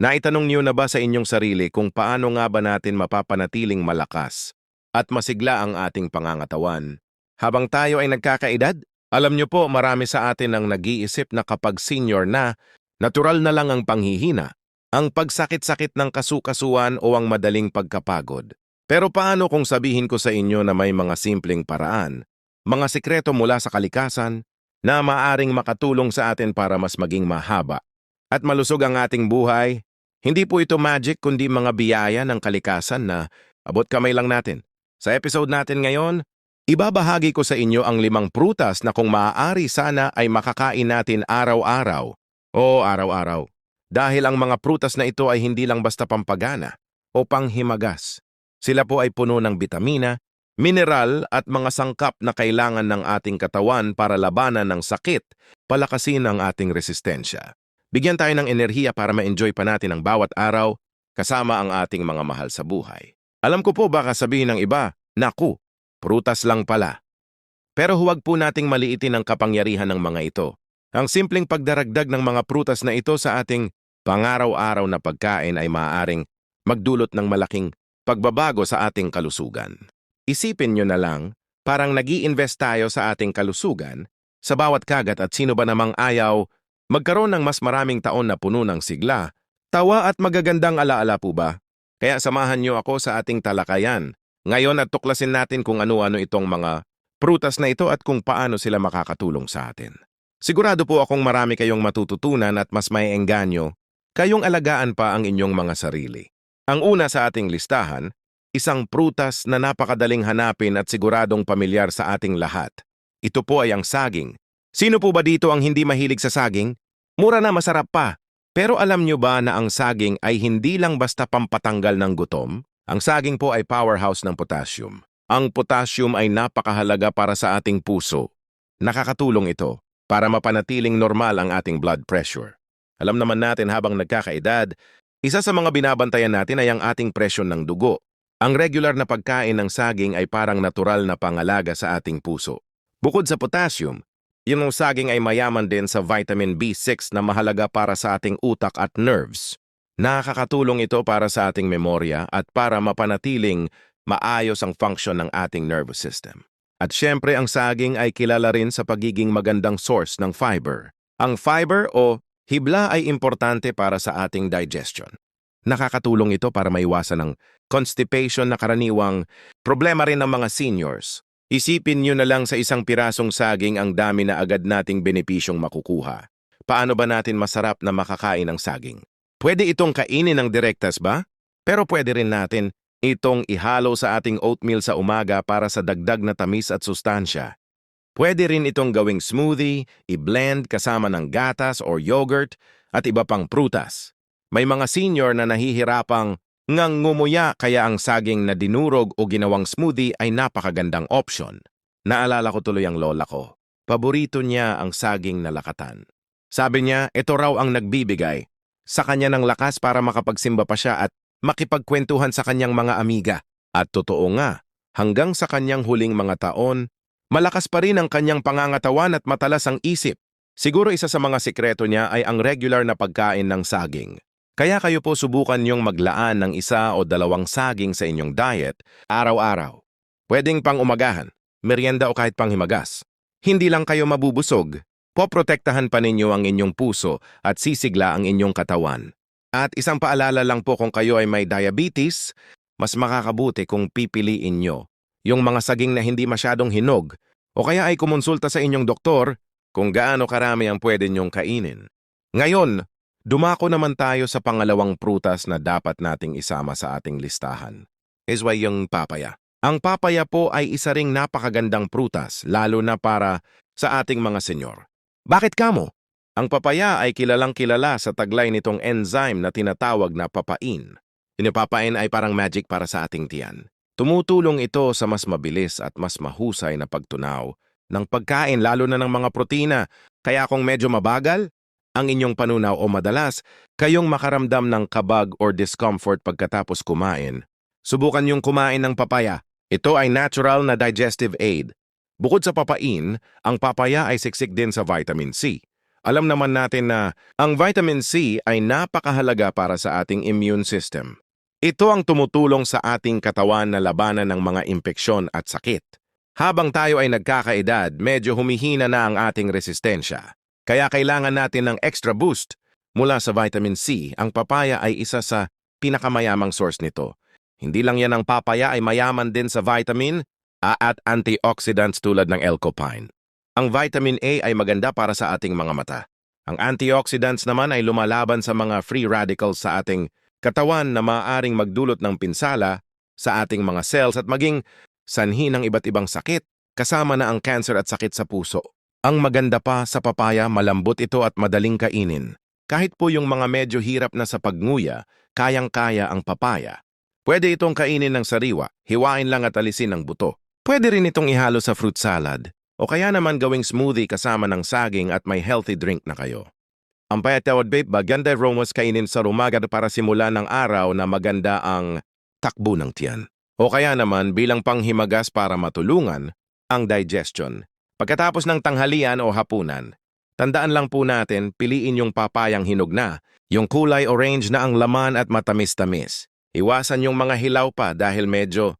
Naitanong niyo na ba sa inyong sarili kung paano nga ba natin mapapanatiling malakas at masigla ang ating pangangatawan? Habang tayo ay nagkakaedad, alam niyo po marami sa atin ang nag-iisip na kapag senior na, natural na lang ang panghihina, ang pagsakit-sakit ng kasukasuan o ang madaling pagkapagod. Pero paano kung sabihin ko sa inyo na may mga simpleng paraan, mga sikreto mula sa kalikasan, na maaring makatulong sa atin para mas maging mahaba at malusog ang ating buhay hindi po ito magic kundi mga biyaya ng kalikasan na abot kamay lang natin. Sa episode natin ngayon, ibabahagi ko sa inyo ang limang prutas na kung maaari sana ay makakain natin araw-araw. O araw-araw. Dahil ang mga prutas na ito ay hindi lang basta pampagana o panghimagas. Sila po ay puno ng bitamina, mineral at mga sangkap na kailangan ng ating katawan para labanan ng sakit, palakasin ang ating resistensya. Bigyan tayo ng enerhiya para ma-enjoy pa natin ang bawat araw kasama ang ating mga mahal sa buhay. Alam ko po baka sabihin ng iba, naku, prutas lang pala. Pero huwag po nating maliitin ang kapangyarihan ng mga ito. Ang simpleng pagdaragdag ng mga prutas na ito sa ating pangaraw-araw na pagkain ay maaaring magdulot ng malaking pagbabago sa ating kalusugan. Isipin nyo na lang, parang nag invest tayo sa ating kalusugan sa bawat kagat at sino ba namang ayaw Magkaroon ng mas maraming taon na puno ng sigla, tawa at magagandang alaala po ba? Kaya samahan niyo ako sa ating talakayan. Ngayon at tuklasin natin kung ano-ano itong mga prutas na ito at kung paano sila makakatulong sa atin. Sigurado po akong marami kayong matututunan at mas may engganyo, kayong alagaan pa ang inyong mga sarili. Ang una sa ating listahan, isang prutas na napakadaling hanapin at siguradong pamilyar sa ating lahat. Ito po ay ang saging, Sino po ba dito ang hindi mahilig sa saging? Mura na masarap pa. Pero alam nyo ba na ang saging ay hindi lang basta pampatanggal ng gutom? Ang saging po ay powerhouse ng potassium. Ang potassium ay napakahalaga para sa ating puso. Nakakatulong ito para mapanatiling normal ang ating blood pressure. Alam naman natin habang nagkakaedad, isa sa mga binabantayan natin ay ang ating presyon ng dugo. Ang regular na pagkain ng saging ay parang natural na pangalaga sa ating puso. Bukod sa potassium, yung saging ay mayaman din sa vitamin B6 na mahalaga para sa ating utak at nerves. Nakakatulong ito para sa ating memorya at para mapanatiling maayos ang function ng ating nervous system. At syempre ang saging ay kilala rin sa pagiging magandang source ng fiber. Ang fiber o hibla ay importante para sa ating digestion. Nakakatulong ito para maiwasan ng constipation na karaniwang problema rin ng mga seniors Isipin nyo na lang sa isang pirasong saging ang dami na agad nating benepisyong makukuha. Paano ba natin masarap na makakain ng saging? Pwede itong kainin ng direktas ba? Pero pwede rin natin itong ihalo sa ating oatmeal sa umaga para sa dagdag na tamis at sustansya. Pwede rin itong gawing smoothie, i-blend kasama ng gatas or yogurt at iba pang prutas. May mga senior na nahihirapang ngang ngumuya kaya ang saging na dinurog o ginawang smoothie ay napakagandang option. Naalala ko tuloy ang lola ko. Paborito niya ang saging na lakatan. Sabi niya, ito raw ang nagbibigay sa kanya ng lakas para makapagsimba pa siya at makipagkwentuhan sa kanyang mga amiga. At totoo nga, hanggang sa kanyang huling mga taon, malakas pa rin ang kanyang pangangatawan at matalas ang isip. Siguro isa sa mga sikreto niya ay ang regular na pagkain ng saging. Kaya kayo po subukan yung maglaan ng isa o dalawang saging sa inyong diet araw-araw. Pwedeng pang umagahan, merienda o kahit pang himagas. Hindi lang kayo mabubusog, poprotektahan pa ninyo ang inyong puso at sisigla ang inyong katawan. At isang paalala lang po kung kayo ay may diabetes, mas makakabuti kung pipiliin nyo yung mga saging na hindi masyadong hinog o kaya ay kumonsulta sa inyong doktor kung gaano karami ang pwede nyong kainin. Ngayon, Dumako naman tayo sa pangalawang prutas na dapat nating isama sa ating listahan. Is why yung papaya. Ang papaya po ay isa ring napakagandang prutas, lalo na para sa ating mga senyor. Bakit kamo? Ang papaya ay kilalang kilala sa taglay nitong enzyme na tinatawag na papain. Inipapain ay parang magic para sa ating tiyan. Tumutulong ito sa mas mabilis at mas mahusay na pagtunaw ng pagkain lalo na ng mga protina. Kaya kung medyo mabagal, ang inyong panunaw o madalas kayong makaramdam ng kabag or discomfort pagkatapos kumain, subukan yung kumain ng papaya. Ito ay natural na digestive aid. Bukod sa papain, ang papaya ay siksik din sa vitamin C. Alam naman natin na ang vitamin C ay napakahalaga para sa ating immune system. Ito ang tumutulong sa ating katawan na labanan ng mga impeksyon at sakit. Habang tayo ay nagkakaedad, medyo humihina na ang ating resistensya. Kaya kailangan natin ng extra boost mula sa vitamin C. Ang papaya ay isa sa pinakamayamang source nito. Hindi lang yan ang papaya ay mayaman din sa vitamin A at antioxidants tulad ng L-copine. Ang vitamin A ay maganda para sa ating mga mata. Ang antioxidants naman ay lumalaban sa mga free radicals sa ating katawan na maaaring magdulot ng pinsala sa ating mga cells at maging sanhi ng iba't ibang sakit, kasama na ang cancer at sakit sa puso. Ang maganda pa sa papaya, malambot ito at madaling kainin. Kahit po yung mga medyo hirap na sa pagnguya, kayang-kaya ang papaya. Pwede itong kainin ng sariwa, hiwain lang at alisin ang buto. Pwede rin itong ihalo sa fruit salad, o kaya naman gawing smoothie kasama ng saging at may healthy drink na kayo. Ang payatawad babe, maganda romos kainin sa rumaga para simula ng araw na maganda ang takbo ng tiyan. O kaya naman bilang panghimagas para matulungan ang digestion. Pagkatapos ng tanghalian o hapunan, tandaan lang po natin piliin yung papayang hinog na, yung kulay orange na ang laman at matamis-tamis. Iwasan yung mga hilaw pa dahil medyo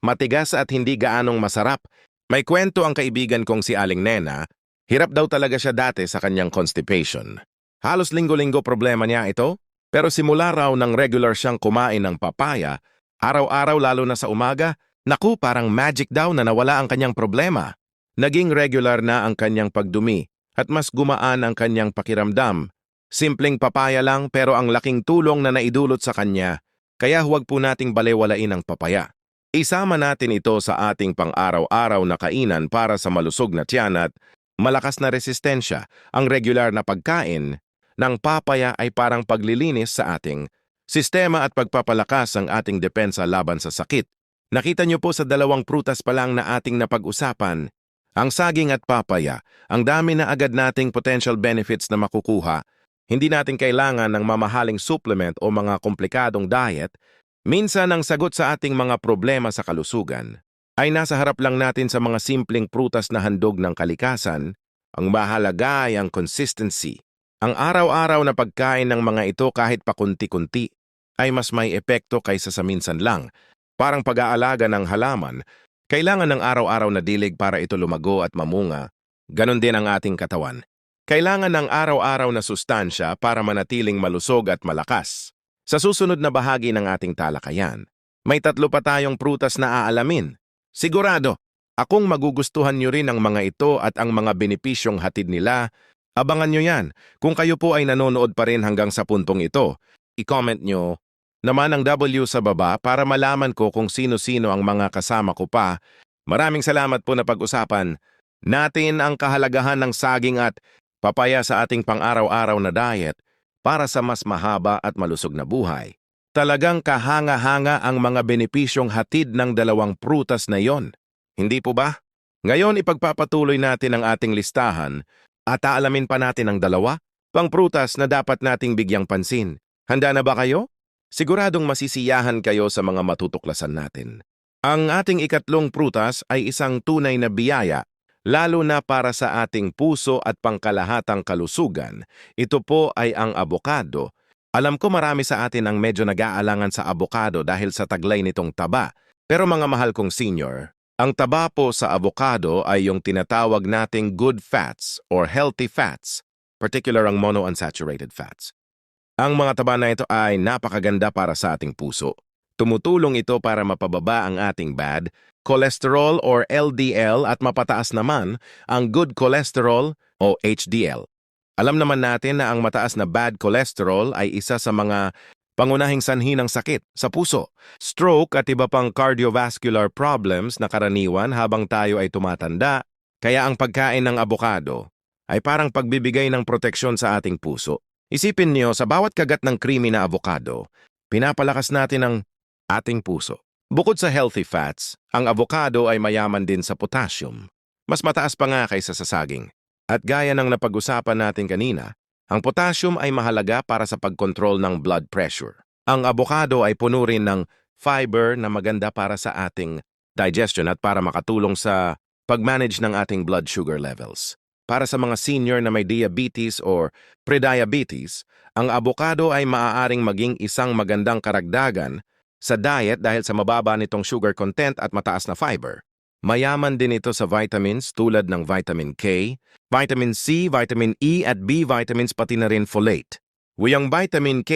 matigas at hindi gaanong masarap. May kwento ang kaibigan kong si Aling Nena, hirap daw talaga siya dati sa kanyang constipation. Halos linggo-linggo problema niya ito, pero simula raw ng regular siyang kumain ng papaya, araw-araw lalo na sa umaga, naku parang magic daw na nawala ang kanyang problema. Naging regular na ang kanyang pagdumi at mas gumaan ang kanyang pakiramdam. Simpleng papaya lang pero ang laking tulong na naidulot sa kanya, kaya huwag po nating balewalain ang papaya. Isama natin ito sa ating pang-araw-araw na kainan para sa malusog na tiyan at malakas na resistensya. Ang regular na pagkain ng papaya ay parang paglilinis sa ating sistema at pagpapalakas ang ating depensa laban sa sakit. Nakita niyo po sa dalawang prutas pa lang na ating napag-usapan, ang saging at papaya, ang dami na agad nating potential benefits na makukuha. Hindi natin kailangan ng mamahaling supplement o mga komplikadong diet Minsan ang sagot sa ating mga problema sa kalusugan ay nasa harap lang natin sa mga simpleng prutas na handog ng kalikasan. Ang mahalaga ay ang consistency. Ang araw-araw na pagkain ng mga ito kahit pakunti-kunti ay mas may epekto kaysa sa minsan lang. Parang pag-aalaga ng halaman, kailangan ng araw-araw na dilig para ito lumago at mamunga. Ganon din ang ating katawan. Kailangan ng araw-araw na sustansya para manatiling malusog at malakas. Sa susunod na bahagi ng ating talakayan, may tatlo pa tayong prutas na aalamin. Sigurado, akong magugustuhan nyo rin ang mga ito at ang mga benepisyong hatid nila. Abangan nyo yan. Kung kayo po ay nanonood pa rin hanggang sa puntong ito, i-comment nyo naman ang W sa baba para malaman ko kung sino-sino ang mga kasama ko pa. Maraming salamat po na pag-usapan natin ang kahalagahan ng saging at papaya sa ating pang-araw-araw na diet para sa mas mahaba at malusog na buhay. Talagang kahanga-hanga ang mga benepisyong hatid ng dalawang prutas na iyon. Hindi po ba? Ngayon ipagpapatuloy natin ang ating listahan at aalamin pa natin ang dalawa pang prutas na dapat nating bigyang pansin. Handa na ba kayo? Siguradong masisiyahan kayo sa mga matutuklasan natin. Ang ating ikatlong prutas ay isang tunay na biyaya lalo na para sa ating puso at pangkalahatang kalusugan. Ito po ay ang abokado. Alam ko marami sa atin ang medyo nag-aalangan sa abokado dahil sa taglay nitong taba. Pero mga mahal kong senior, ang taba po sa avocado ay yung tinatawag nating good fats or healthy fats, particular ang monounsaturated fats. Ang mga taba na ito ay napakaganda para sa ating puso. Tumutulong ito para mapababa ang ating bad cholesterol or LDL at mapataas naman ang good cholesterol o HDL. Alam naman natin na ang mataas na bad cholesterol ay isa sa mga pangunahing sanhi ng sakit sa puso, stroke at iba pang cardiovascular problems na karaniwan habang tayo ay tumatanda, kaya ang pagkain ng abokado ay parang pagbibigay ng proteksyon sa ating puso. Isipin niyo, sa bawat kagat ng creamy na avocado, pinapalakas natin ang ating puso. Bukod sa healthy fats, ang avocado ay mayaman din sa potassium. Mas mataas pa nga kaysa sa saging. At gaya ng napag-usapan natin kanina, ang potassium ay mahalaga para sa pagkontrol ng blood pressure. Ang avocado ay puno rin ng fiber na maganda para sa ating digestion at para makatulong sa pag-manage ng ating blood sugar levels. Para sa mga senior na may diabetes or prediabetes, ang abokado ay maaaring maging isang magandang karagdagan sa diet dahil sa mababa nitong sugar content at mataas na fiber. Mayaman din ito sa vitamins tulad ng vitamin K, vitamin C, vitamin E at B vitamins pati na rin folate. Wiyang vitamin K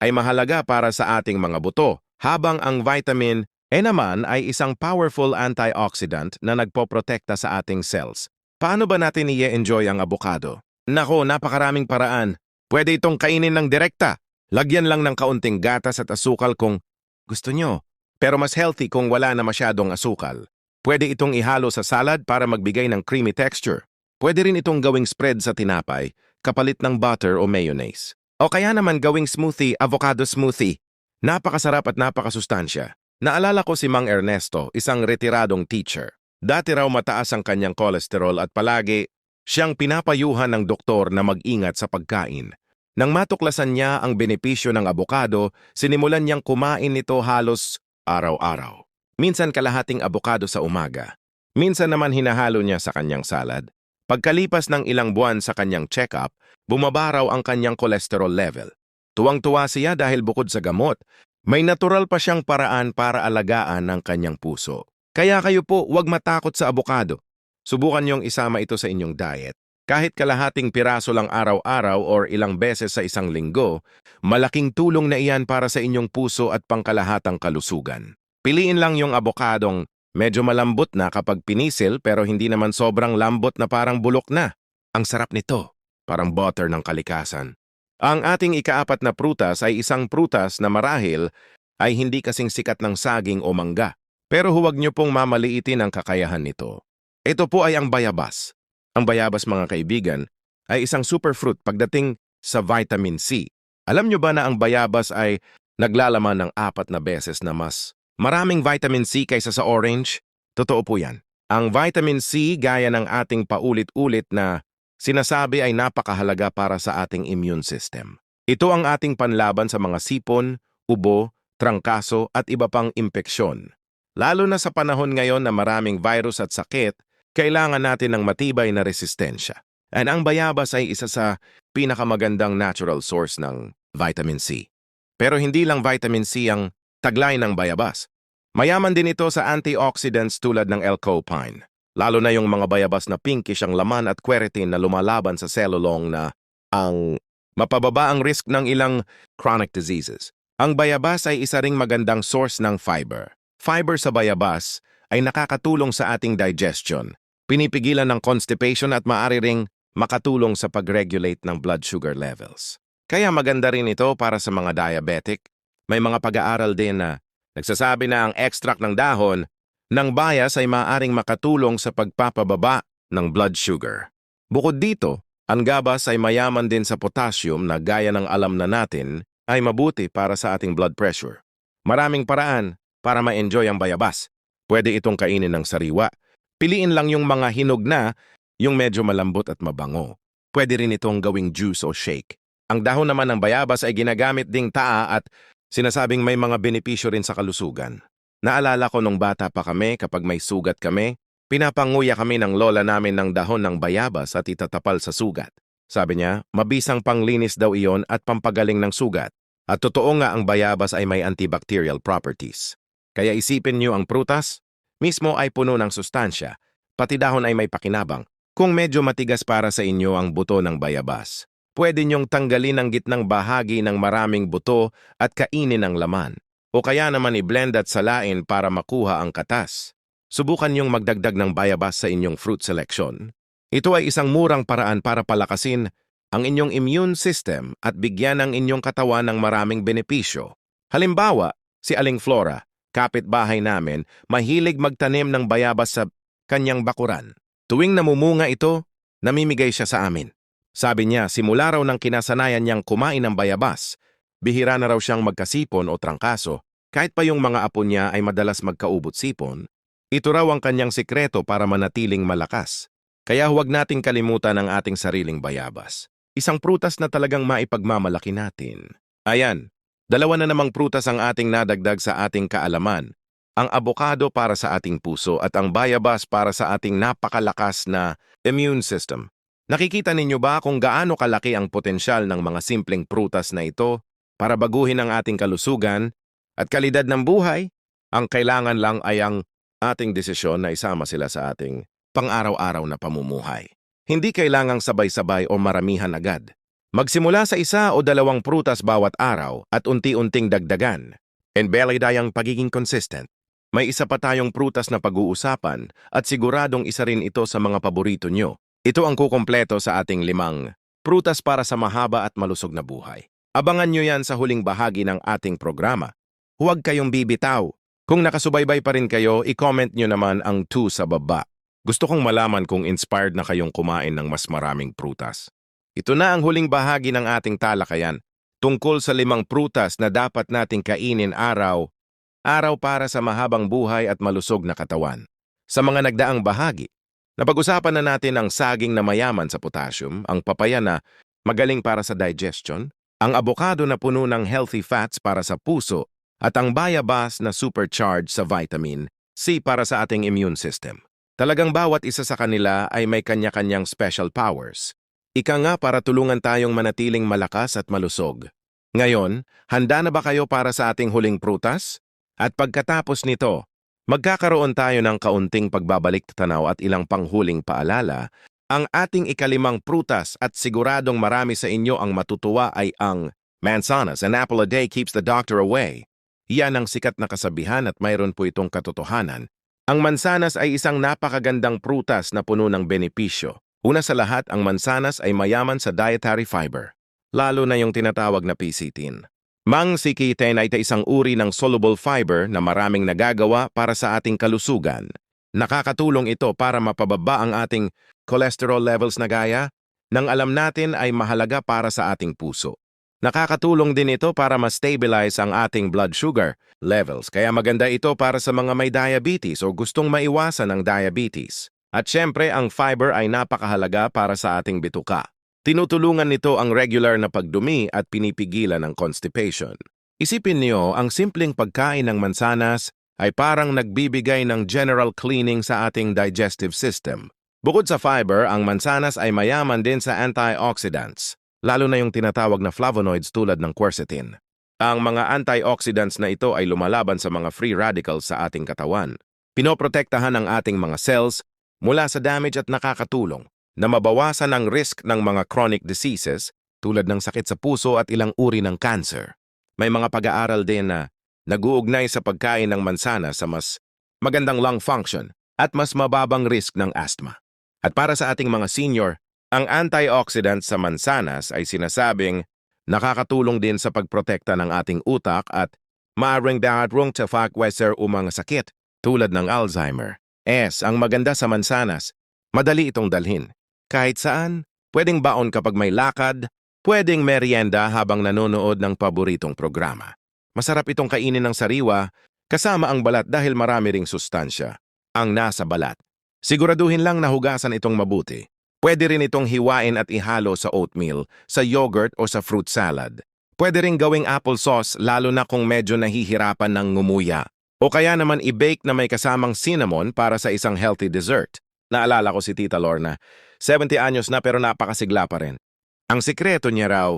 ay mahalaga para sa ating mga buto, habang ang vitamin E naman ay isang powerful antioxidant na nagpoprotekta sa ating cells. Paano ba natin i-enjoy ang abokado? Nako, napakaraming paraan. Pwede itong kainin ng direkta. Lagyan lang ng kaunting gatas at asukal kung gusto nyo. Pero mas healthy kung wala na masyadong asukal. Pwede itong ihalo sa salad para magbigay ng creamy texture. Pwede rin itong gawing spread sa tinapay, kapalit ng butter o mayonnaise. O kaya naman gawing smoothie, avocado smoothie. Napakasarap at napakasustansya. Naalala ko si Mang Ernesto, isang retiradong teacher. Dati raw mataas ang kanyang kolesterol at palagi siyang pinapayuhan ng doktor na mag-ingat sa pagkain. Nang matuklasan niya ang benepisyo ng abokado, sinimulan niyang kumain nito halos araw-araw. Minsan kalahating abokado sa umaga. Minsan naman hinahalo niya sa kanyang salad. Pagkalipas ng ilang buwan sa kanyang check-up, bumaba raw ang kanyang cholesterol level. Tuwang-tuwa siya dahil bukod sa gamot, may natural pa siyang paraan para alagaan ang kanyang puso. Kaya kayo po huwag matakot sa abokado. Subukan niyong isama ito sa inyong diet. Kahit kalahating piraso lang araw-araw or ilang beses sa isang linggo, malaking tulong na iyan para sa inyong puso at pangkalahatang kalusugan. Piliin lang yung abokadong medyo malambot na kapag pinisil pero hindi naman sobrang lambot na parang bulok na. Ang sarap nito, parang butter ng kalikasan. Ang ating ikaapat na prutas ay isang prutas na marahil ay hindi kasing sikat ng saging o mangga. Pero huwag niyo pong mamaliitin ang kakayahan nito. Ito po ay ang bayabas. Ang bayabas mga kaibigan ay isang superfruit pagdating sa vitamin C. Alam niyo ba na ang bayabas ay naglalaman ng apat na beses na mas maraming vitamin C kaysa sa orange? Totoo po yan. Ang vitamin C gaya ng ating paulit-ulit na sinasabi ay napakahalaga para sa ating immune system. Ito ang ating panlaban sa mga sipon, ubo, trangkaso at iba pang impeksyon. Lalo na sa panahon ngayon na maraming virus at sakit, kailangan natin ng matibay na resistensya. And ang bayabas ay isa sa pinakamagandang natural source ng vitamin C. Pero hindi lang vitamin C ang taglay ng bayabas. Mayaman din ito sa antioxidants tulad ng L-copine. Lalo na yung mga bayabas na pinkish ang laman at quercetin na lumalaban sa cellulong na ang mapababa ang risk ng ilang chronic diseases. Ang bayabas ay isa ring magandang source ng fiber. Fiber sa bayabas ay nakakatulong sa ating digestion, pinipigilan ng constipation at maaari ring makatulong sa pag-regulate ng blood sugar levels. Kaya maganda rin ito para sa mga diabetic. May mga pag-aaral din na nagsasabi na ang extract ng dahon ng bayas ay maaring makatulong sa pagpapababa ng blood sugar. Bukod dito, ang gabas ay mayaman din sa potassium na gaya ng alam na natin ay mabuti para sa ating blood pressure. Maraming paraan para ma-enjoy ang bayabas. Pwede itong kainin ng sariwa. Piliin lang yung mga hinog na, yung medyo malambot at mabango. Pwede rin itong gawing juice o shake. Ang dahon naman ng bayabas ay ginagamit ding taa at sinasabing may mga benepisyo rin sa kalusugan. Naalala ko nung bata pa kami kapag may sugat kami, pinapanguya kami ng lola namin ng dahon ng bayabas at itatapal sa sugat. Sabi niya, mabisang panglinis daw iyon at pampagaling ng sugat. At totoo nga ang bayabas ay may antibacterial properties. Kaya isipin niyo ang prutas, mismo ay puno ng sustansya, pati dahon ay may pakinabang. Kung medyo matigas para sa inyo ang buto ng bayabas, pwede niyong tanggalin ang gitnang bahagi ng maraming buto at kainin ang laman. O kaya naman i-blend at salain para makuha ang katas. Subukan niyong magdagdag ng bayabas sa inyong fruit selection. Ito ay isang murang paraan para palakasin ang inyong immune system at bigyan ang inyong katawan ng maraming benepisyo. Halimbawa, si Aling Flora, kapitbahay namin, mahilig magtanim ng bayabas sa kanyang bakuran. Tuwing namumunga ito, namimigay siya sa amin. Sabi niya, simula raw ng kinasanayan niyang kumain ng bayabas, bihira na raw siyang magkasipon o trangkaso, kahit pa yung mga apo niya ay madalas magkaubot sipon, ito raw ang kanyang sikreto para manatiling malakas. Kaya huwag nating kalimutan ang ating sariling bayabas. Isang prutas na talagang maipagmamalaki natin. Ayan, dalawa na namang prutas ang ating nadagdag sa ating kaalaman. Ang abokado para sa ating puso at ang bayabas para sa ating napakalakas na immune system. Nakikita ninyo ba kung gaano kalaki ang potensyal ng mga simpleng prutas na ito para baguhin ang ating kalusugan at kalidad ng buhay? Ang kailangan lang ay ang ating desisyon na isama sila sa ating pang-araw-araw na pamumuhay. Hindi kailangang sabay-sabay o maramihan agad. Magsimula sa isa o dalawang prutas bawat araw at unti-unting dagdagan. And valid ay ang pagiging consistent. May isa pa tayong prutas na pag-uusapan at siguradong isa rin ito sa mga paborito nyo. Ito ang kukompleto sa ating limang prutas para sa mahaba at malusog na buhay. Abangan nyo yan sa huling bahagi ng ating programa. Huwag kayong bibitaw. Kung nakasubaybay pa rin kayo, i-comment nyo naman ang 2 sa baba. Gusto kong malaman kung inspired na kayong kumain ng mas maraming prutas. Ito na ang huling bahagi ng ating talakayan tungkol sa limang prutas na dapat nating kainin araw, araw para sa mahabang buhay at malusog na katawan. Sa mga nagdaang bahagi, napag-usapan na natin ang saging na mayaman sa potassium, ang papaya na magaling para sa digestion, ang abokado na puno ng healthy fats para sa puso, at ang bayabas na supercharged sa vitamin C para sa ating immune system. Talagang bawat isa sa kanila ay may kanya-kanyang special powers. Ika nga para tulungan tayong manatiling malakas at malusog. Ngayon, handa na ba kayo para sa ating huling prutas? At pagkatapos nito, magkakaroon tayo ng kaunting pagbabalik tanaw at ilang panghuling paalala. Ang ating ikalimang prutas at siguradong marami sa inyo ang matutuwa ay ang mansanas. An apple a day keeps the doctor away. Yan ang sikat na kasabihan at mayroon po itong katotohanan. Ang mansanas ay isang napakagandang prutas na puno ng benepisyo. Una sa lahat, ang mansanas ay mayaman sa dietary fiber, lalo na yung tinatawag na PCTIN. Mang sikitin ay isang uri ng soluble fiber na maraming nagagawa para sa ating kalusugan. Nakakatulong ito para mapababa ang ating cholesterol levels na gaya nang alam natin ay mahalaga para sa ating puso. Nakakatulong din ito para ma-stabilize ang ating blood sugar levels, kaya maganda ito para sa mga may diabetes o gustong maiwasan ang diabetes. At syempre, ang fiber ay napakahalaga para sa ating bituka. Tinutulungan nito ang regular na pagdumi at pinipigilan ang constipation. Isipin niyo, ang simpleng pagkain ng mansanas ay parang nagbibigay ng general cleaning sa ating digestive system. Bukod sa fiber, ang mansanas ay mayaman din sa antioxidants lalo na yung tinatawag na flavonoids tulad ng quercetin. Ang mga antioxidants na ito ay lumalaban sa mga free radicals sa ating katawan. Pinoprotektahan ang ating mga cells mula sa damage at nakakatulong na mabawasan ang risk ng mga chronic diseases tulad ng sakit sa puso at ilang uri ng cancer. May mga pag-aaral din na naguugnay sa pagkain ng mansana sa mas magandang lung function at mas mababang risk ng asthma. At para sa ating mga senior, ang antioxidant sa mansanas ay sinasabing nakakatulong din sa pagprotekta ng ating utak at maaaring dahatrong sa fakweser o mga sakit tulad ng Alzheimer. S. Ang maganda sa mansanas, madali itong dalhin. Kahit saan, pwedeng baon kapag may lakad, pwedeng merienda habang nanonood ng paboritong programa. Masarap itong kainin ng sariwa kasama ang balat dahil marami ring sustansya ang nasa balat. Siguraduhin lang na hugasan itong mabuti. Pwede rin itong hiwain at ihalo sa oatmeal, sa yogurt o sa fruit salad. Pwede rin gawing applesauce lalo na kung medyo nahihirapan ng ngumuya. O kaya naman i-bake na may kasamang cinnamon para sa isang healthy dessert. Naalala ko si Tita Lorna, 70 anyos na pero napakasigla pa rin. Ang sikreto niya raw,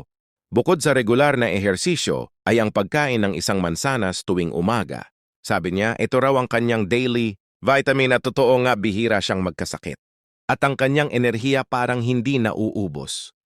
bukod sa regular na ehersisyo, ay ang pagkain ng isang mansanas tuwing umaga. Sabi niya, ito raw ang kanyang daily vitamin at totoo nga bihira siyang magkasakit at ang kanyang enerhiya parang hindi nauubos.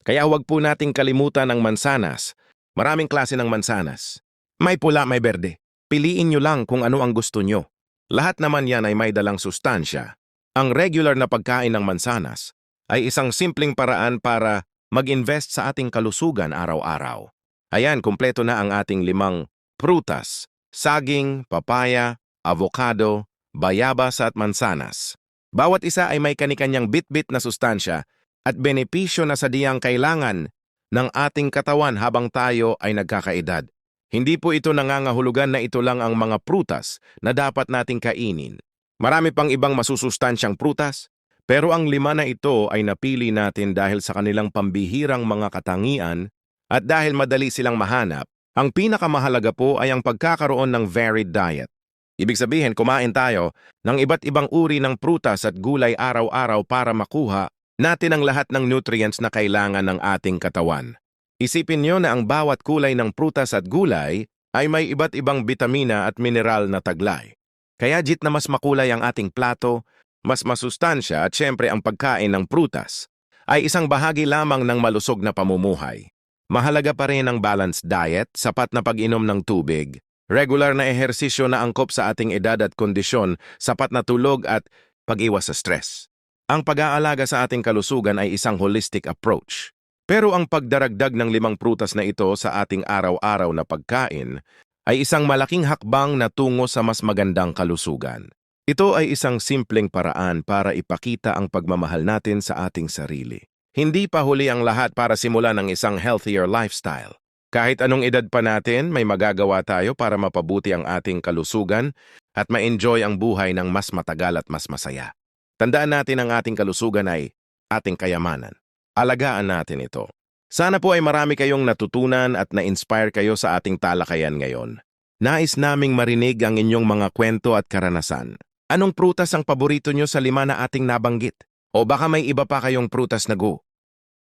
Kaya huwag po nating kalimutan ang mansanas. Maraming klase ng mansanas. May pula, may berde. Piliin nyo lang kung ano ang gusto nyo. Lahat naman yan ay may dalang sustansya. Ang regular na pagkain ng mansanas ay isang simpleng paraan para mag-invest sa ating kalusugan araw-araw. Ayan, kumpleto na ang ating limang prutas, saging, papaya, avocado, bayabas at mansanas. Bawat isa ay may kanikanyang bit-bit na sustansya at benepisyo na sadyang kailangan ng ating katawan habang tayo ay nagkakaedad. Hindi po ito nangangahulugan na ito lang ang mga prutas na dapat nating kainin. Marami pang ibang masusustansyang prutas, pero ang lima na ito ay napili natin dahil sa kanilang pambihirang mga katangian at dahil madali silang mahanap, ang pinakamahalaga po ay ang pagkakaroon ng varied diet. Ibig sabihin, kumain tayo ng iba't ibang uri ng prutas at gulay araw-araw para makuha natin ang lahat ng nutrients na kailangan ng ating katawan. Isipin nyo na ang bawat kulay ng prutas at gulay ay may iba't ibang bitamina at mineral na taglay. Kaya jit na mas makulay ang ating plato, mas masustansya at syempre ang pagkain ng prutas ay isang bahagi lamang ng malusog na pamumuhay. Mahalaga pa rin ang balanced diet, sapat na pag-inom ng tubig, regular na ehersisyo na angkop sa ating edad at kondisyon, sapat na tulog at pag-iwas sa stress. Ang pag-aalaga sa ating kalusugan ay isang holistic approach. Pero ang pagdaragdag ng limang prutas na ito sa ating araw-araw na pagkain ay isang malaking hakbang na tungo sa mas magandang kalusugan. Ito ay isang simpleng paraan para ipakita ang pagmamahal natin sa ating sarili. Hindi pa huli ang lahat para simulan ng isang healthier lifestyle. Kahit anong edad pa natin, may magagawa tayo para mapabuti ang ating kalusugan at ma-enjoy ang buhay ng mas matagal at mas masaya. Tandaan natin ang ating kalusugan ay ating kayamanan. Alagaan natin ito. Sana po ay marami kayong natutunan at na-inspire kayo sa ating talakayan ngayon. Nais naming marinig ang inyong mga kwento at karanasan. Anong prutas ang paborito nyo sa lima na ating nabanggit? O baka may iba pa kayong prutas na go?